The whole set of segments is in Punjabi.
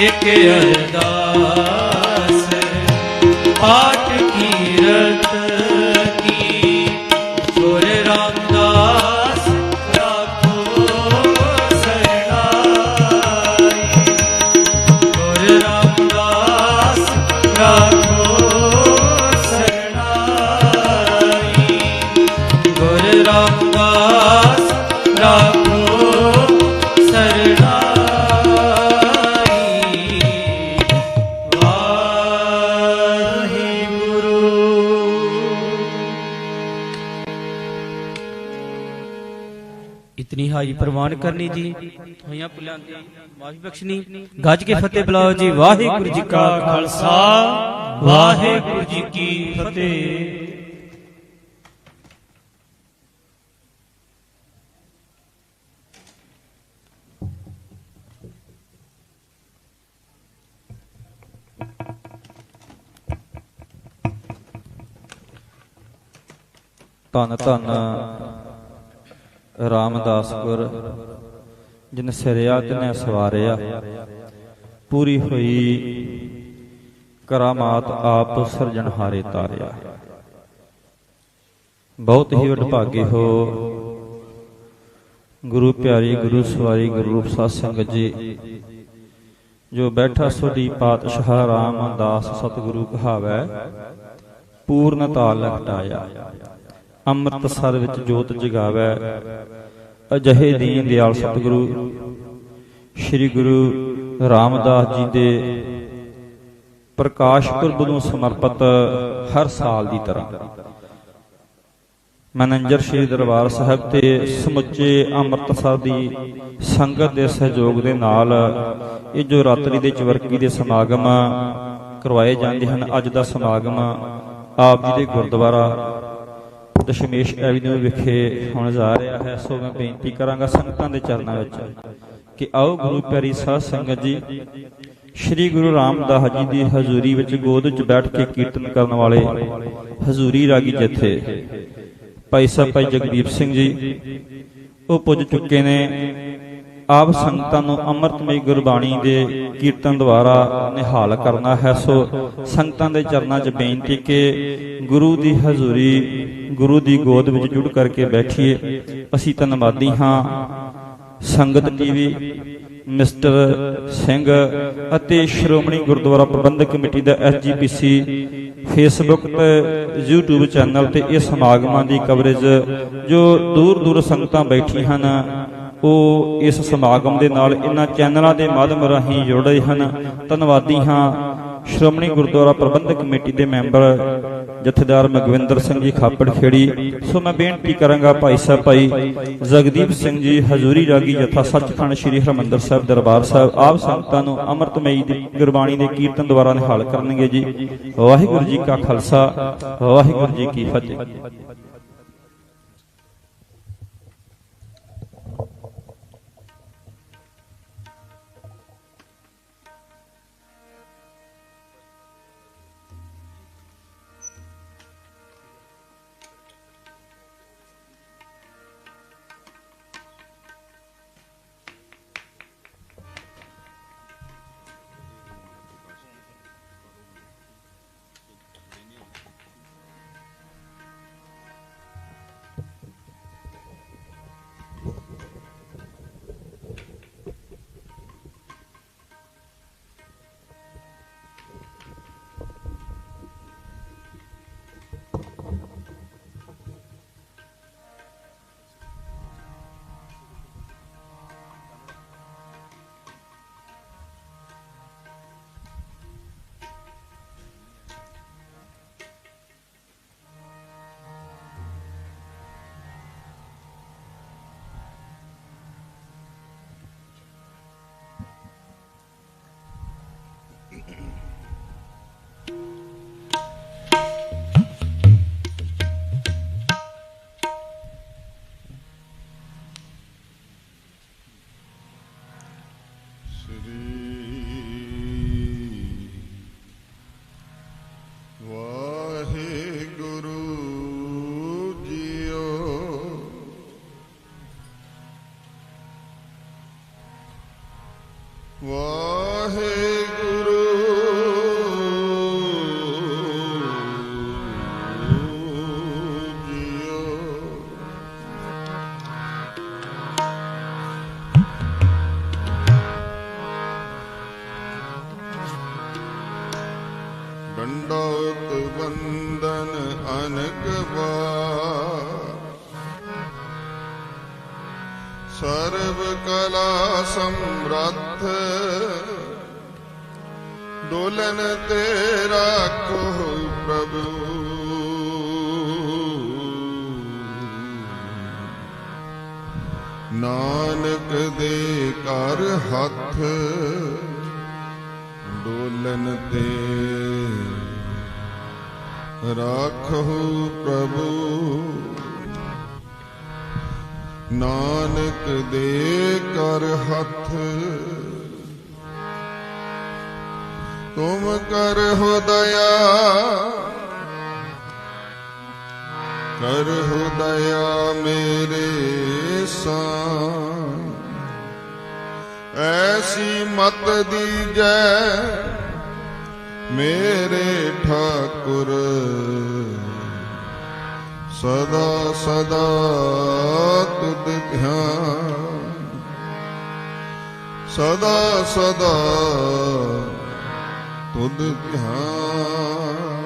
ਇਕ ਅਰਦਾਸ ਪਾਠ ਵਾਹਿਗੁਰੂ ਇਤਨੀ ਹਾਈ ਪ੍ਰਵਾਨ ਕਰਨੀ ਜੀ। ਹੋਈਆਂ ਪੁੱਲਾਂ ਦੀ ਮਾਫੀ ਬਖਸ਼ਣੀ। ਗੱਜ ਕੇ ਫਤਿਹ ਬੁਲਾਓ ਜੀ। ਵਾਹਿਗੁਰੂ ਜੀ। ਕਾ ਖਾਲਸਾ। ਵਾਹਿਗੁਰੂ ਜੀ ਕੀ ਫਤਿਹ। ਧੰਨ ਧੰਨ। ਰਾਮਦਾਸ ਗੁਰ, ਜਿਨ ਸਿਰਿਆ ਤਿਨੇ ਸਵਾਰਿਆ। ਪੂਰੀ ਹੋਈ, ਕਰਾਮਾਤ ਆਪ ਸਿਰਜਣਹਾਰੇ ਤਾਰਿਆ। ਬਹੁਤ ਹੀ ਵਡਭਾਗੇ ਹੋ। ਗੁਰੂ ਪਿਆਰੀ, ਗੁਰੂ ਸਵਾਰੀ, ਗੁਰੂ ਰੂਪ ਸਾਧ ਸੰਗਤ ਜੀ, ਜੋ ਬੈਠਾ ਸੋਢੀ ਪਾਤਸ਼ਾਹ ਰਾਮਦਾਸ ਸਤਿਗੁਰੂ ਕਹਾਵੈ, ਪੂਰਨ ਤਾਲ ਲਗਟਾਇਆ ਅੰਮ੍ਰਿਤਸਰ ਵਿੱਚ ਜੋਤ ਜਗਾਵੈ। ਅਜਹੇ ਦੀਨ ਦਿਆਲ ਸਤਿਗੁਰੂ, ਸ੍ਰੀ ਗੁਰੂ ਰਾਮਦਾਸ ਜੀ ਦੇ ਪ੍ਰਕਾਸ਼ ਪੁਰਬ ਨੂੰ ਸਮਰਪਿਤ ਹਰ ਸਾਲ ਦੀ ਤਰ੍ਹਾਂ। ਮੈਨੇਜਰ ਸ੍ਰੀ ਦਰਬਾਰ ਸਾਹਿਬ ਤੇ ਸਮੁੱਚੇ ਅੰਮ੍ਰਿਤਸਰ ਦੀ ਸੰਗਤ ਦੇ ਸਹਿਯੋਗ ਦੇ ਨਾਲ ਇਹ ਜੋ ਰਾਤਰੀ ਦੇ ਚਵਰਕੀ ਦੇ ਸਮਾਗਮ ਕਰਵਾਏ ਜਾਂਦੇ ਹਨ, ਅੱਜ ਦਾ ਸਮਾਗਮ ਆਪ ਜੀ ਦੇ ਗੁਰਦੁਆਰਾ ਦਸ਼ਮੇਸ਼ ਐਵੀਨਿਊ ਵਿਖੇ ਹੋਣ ਜਾ ਰਿਹਾ ਹੈ, ਸੋ ਮੈਂ ਬੇਨਤੀ ਕਰਾਂਗਾ ਸੰਗਤਾਂ ਦੇ ਚਰਨਾਂ ਵਿੱਚ ਕਿ ਆਓ ਗੁਰੂ ਪਿਆਰੀ ਸਾਧ ਸੰਗਤ ਜੀ, ਸ੍ਰੀ ਗੁਰੂ ਰਾਮਦਾਸ ਜੀ ਦੀ ਹਜ਼ੂਰੀ ਵਿੱਚ ਗੋਦ ਵਿੱਚ ਬੈਠ ਕੇ ਕੀਰਤਨ ਕਰਨ ਵਾਲੇ ਹਜ਼ੂਰੀ ਰਾਗੀ ਜਥੇ, ਭਾਈ ਸਾਹਿਬ ਭਾਈ ਜਗਦੀਪ ਸਿੰਘ ਜੀ, ਉਹ ਪੁੱਜ ਚੁੱਕੇ ਨੇ। ਆਪ ਸੰਗਤਾਂ ਨੂੰ ਅੰਮ੍ਰਿਤਮਈ ਗੁਰਬਾਣੀ ਦੇ ਕੀਰਤਨ ਦੁਆਰਾ ਨਿਹਾਲ ਕਰਨਾ ਹੈ, ਸੋ ਸੰਗਤਾਂ ਦੇ ਚਰਨਾਂ 'ਚ ਬੇਨਤੀ ਕਿ ਗੁਰੂ ਦੀ ਹਜ਼ੂਰੀ ਗੁਰੂ ਦੀ ਗੋਦ ਵਿੱਚ ਜੁੜ ਕਰਕੇ ਬੈਠੀਏ, ਅਸੀਂ ਧੰਨਵਾਦੀ ਹਾਂ। ਸੰਗਤ ਟੀਵੀ, ਮਿਸਟਰ ਸਿੰਘ ਅਤੇ ਸ਼੍ਰੋਮਣੀ ਗੁਰਦੁਆਰਾ ਪ੍ਰਬੰਧਕ ਕਮੇਟੀ ਦਾ ਐਸਜੀਪੀਸੀ ਫੇਸਬੁੱਕ ਤੇ YouTube ਚੈਨਲ ਤੇ ਇਹ ਸਮਾਗਮਾਂ ਦੀ ਕਵਰੇਜ ਜੋ ਦੂਰ ਦੂਰ ਸੰਗਤਾਂ ਬੈਠੀ ਹਨ, ਉਹ ਇਸ ਸਮਾਗਮ ਦੇ ਨਾਲ ਇਹਨਾਂ ਚੈਨਲਾਂ ਦੇ ਮਾਧਿਅਮ ਰਾਹੀਂ ਜੁੜ ਰਹੇ ਹਨ। ਧੰਨਵਾਦੀ ਹਾਂ। ਸ਼੍ਰੋਮਣੀ ਗੁਰਦੁਆਰਾ ਪ੍ਰਬੰਧਕ ਕਮੇਟੀ ਦੇ ਮੈਂਬਰ ਜਥੇਦਾਰ ਮਗਵਿੰਦਰ ਸਿੰਘ ਜੀ ਖਾਪੜ ਖੇੜੀ। ਸੋ ਮੈਂ ਬੇਨਤੀ ਕਰਾਂਗਾ ਭਾਈ ਸਾਹਿਬ ਭਾਈ, ਜਗਦੀਪ ਸਿੰਘ ਜੀ, ਹਜ਼ੂਰੀ ਰਾਗੀ ਜਥਾ ਸੱਚਖੰਡ ਸ੍ਰੀ ਹਰਿਮੰਦਰ ਸਾਹਿਬ ਦਰਬਾਰ ਸਾਹਿਬ, ਆਪ ਸੰਗਤਾਂ ਨੂੰ ਅੰਮ੍ਰਿਤਮਈ ਦੀ ਗੁਰਬਾਣੀ ਦੇ ਕੀਰਤਨ ਦੁਆਰਾ ਨਿਹਾਲ ਕਰਨਗੇ ਜੀ। ਵਾਹਿਗੁਰੂ ਜੀ ਕਾ ਖਾਲਸਾ, ਵਾਹਿਗੁਰੂ ਜੀ ਕੀ ਫਤਿਹ। ਸ੍ਰੀ ਡੋਲਨ ਤੇ ਰਾਖੋ ਪ੍ਰਭੂ। ਨਾਨਕ ਦੇ ਕਰ ਹੱਥ ਡੋਲਨ ਤੇ ਰਾਖੋ ਪ੍ਰਭੂ। ਨਾਨਕ ਦੇ ਕਰ ਹੱਥ ਤੁਮ ਕਰ ਹੋ ਦਇਆ ਕਰ ਹੋ ਦਇਆ ਮੇਰੇ ਸਾਂ ਐਸੀ ਮਤ ਦੀਜੈ ਮੇਰੇ ਠਾਕੁਰ ਸਦਾ ਸਦਾ ਤੁਧ ਧਿਆਨ ਸਦਾ ਸਦਾ ਤੁਧ ਧਿਆਨ।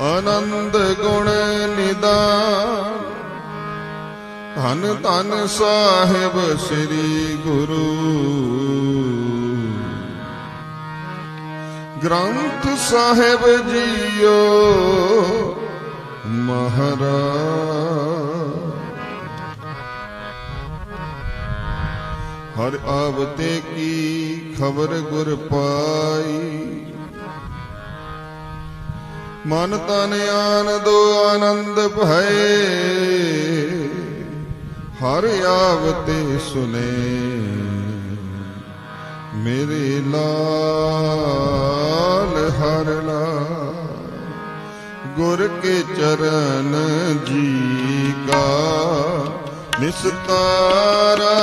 ਆਨੰਦ ਗੁਣ ਨਿਦਾਨ। ਧਨ ਧਨ ਸਾਹਿਬ ਸ੍ਰੀ ਗੁਰੂ। ਗ੍ਰੰਥ ਸਾਹਿਬ ਜੀਓ ਮਹਾਰਾਜ। ਹਰ ਆਵਤੇ ਕੀ ਖਬਰ ਗੁਰ ਪਾਈ। ਮਨ ਤਨ ਆਨੰਦੋ ਆਨੰਦ ਭਏ। ਹਰ ਆਵਤੇ ਸੁਨੇ। ਮੇਰੇ ਲਾਲ ਹਰ ਲਾਲ। ਗੁਰ ਕੇ ਚਰਨ ਜੀ ਕਾ ਨਿਸਤਾਰਾ।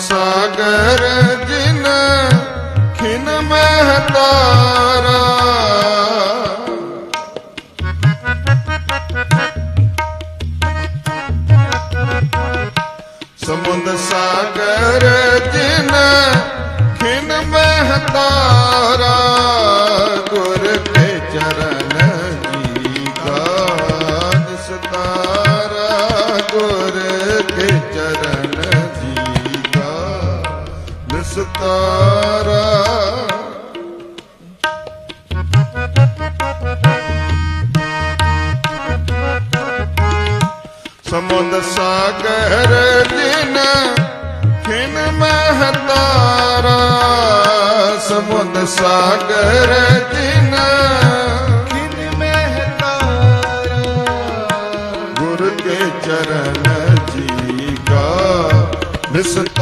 ਸਾਗਰ ਜਿਨ ਖਿਨ ਮਹਿ ਤਾਰਾ ਸਮੁੰਦ ਸਾਗਰ ਜਿਨ ਖਿਨ ਮਹਿ ਤਾਰਾ listen.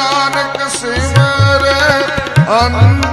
ਨਾਨਕ ਸਿਮਰ ਅੰਤਰ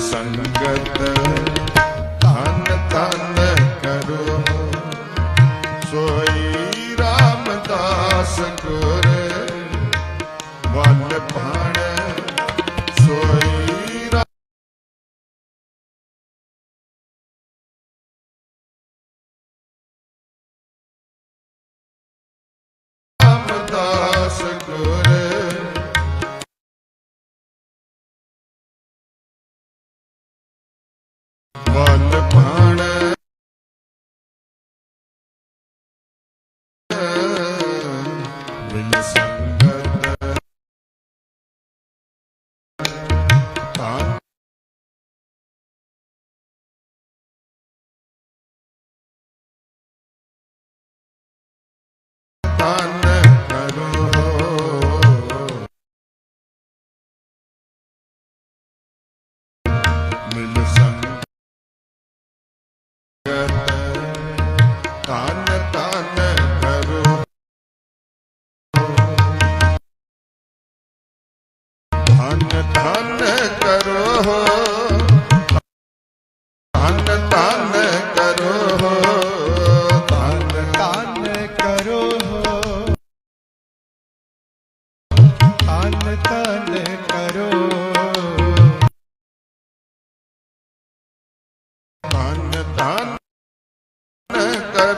ਸੰਗਤ ਤਨ ਤਨ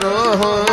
ਕਰੋ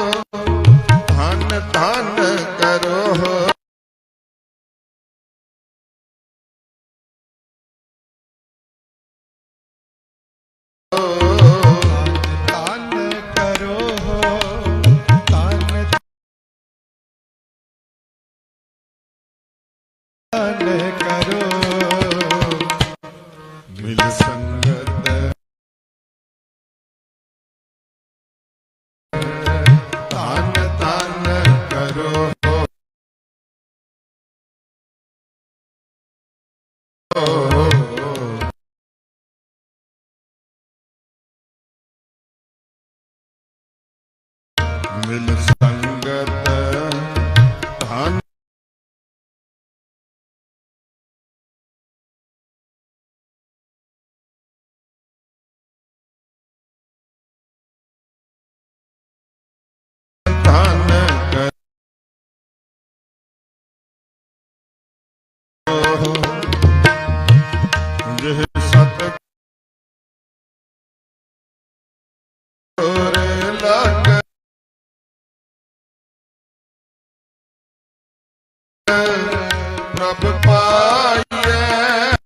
ਪ੍ਰਭ ਪਾਈਐ।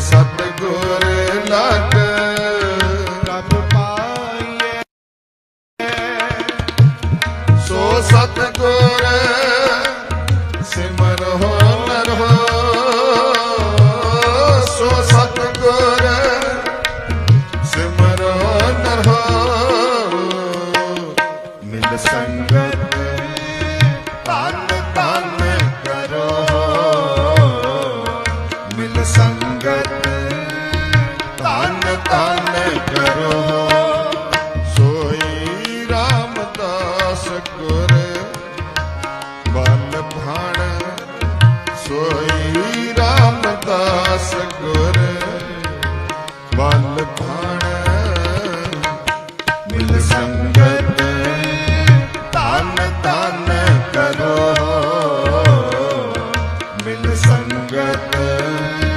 ਸਤ ਗੁਰ ਲਗ ਸੋ ਸਤ ਸਤ ਸੰਗਤ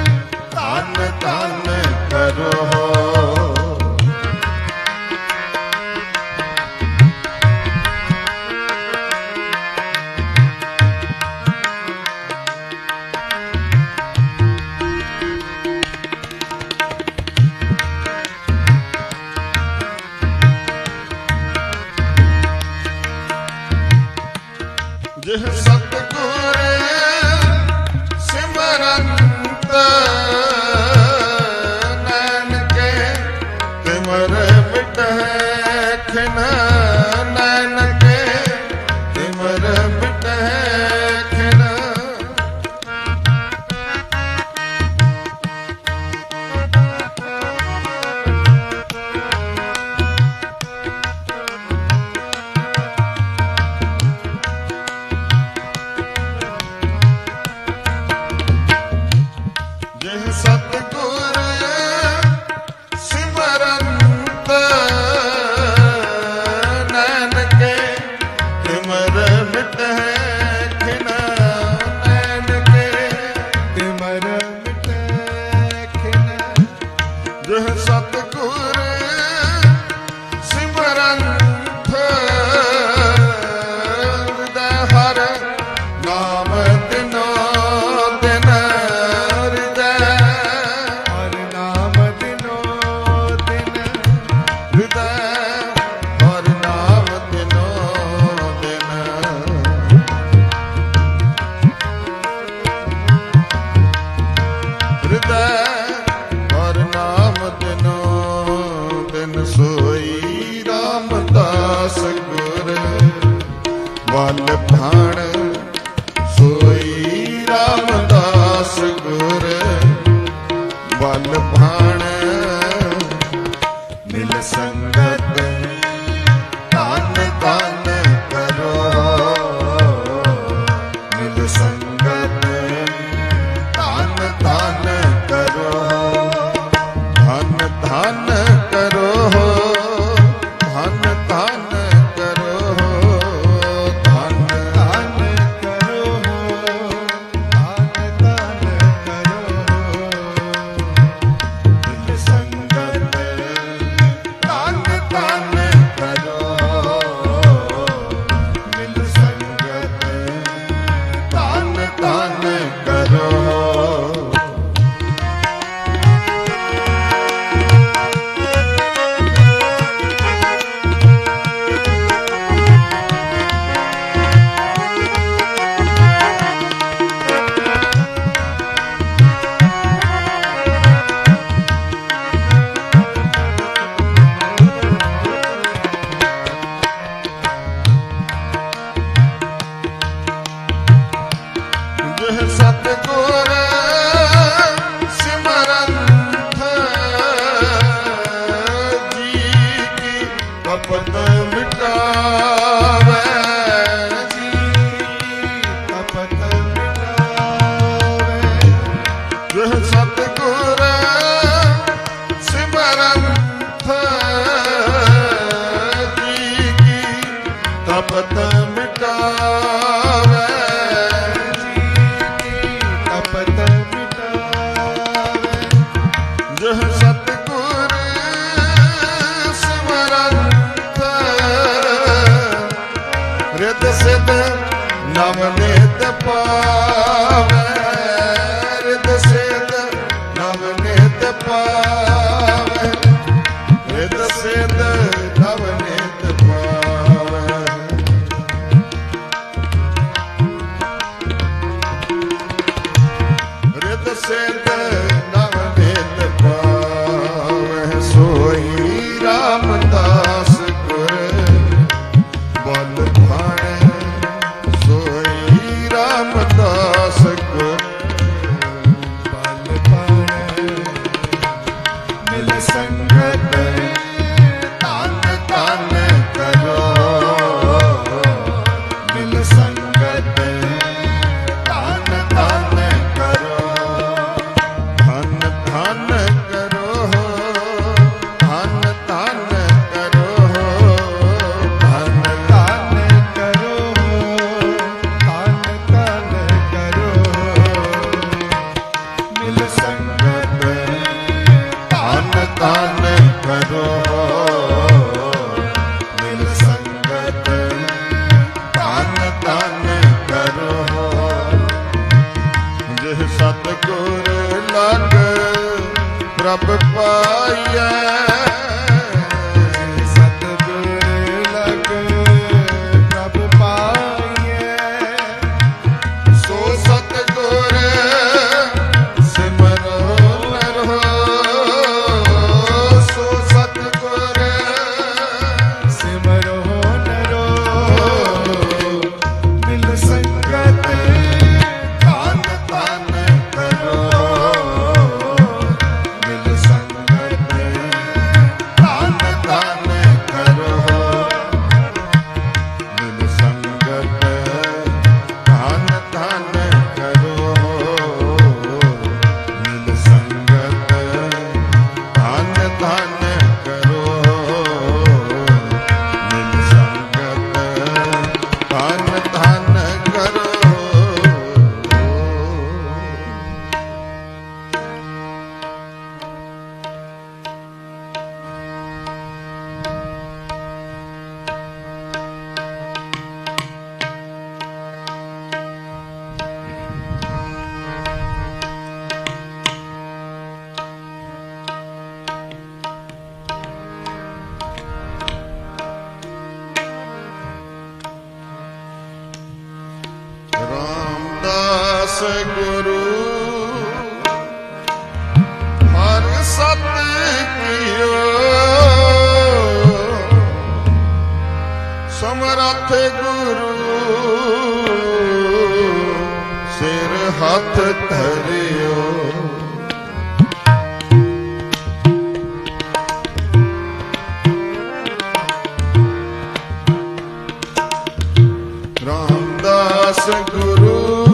ਰਾਮਦਾਸ ਗੁਰੂ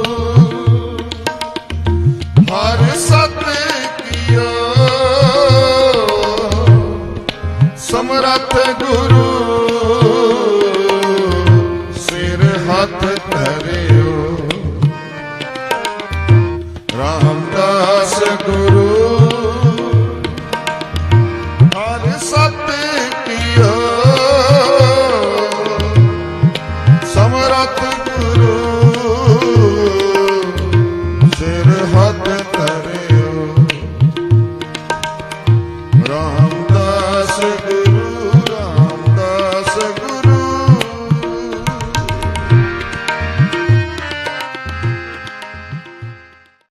ਹਰ ਸਤ ਕੀਓ। ਸਮਰੱਥ ਗੁਰੂ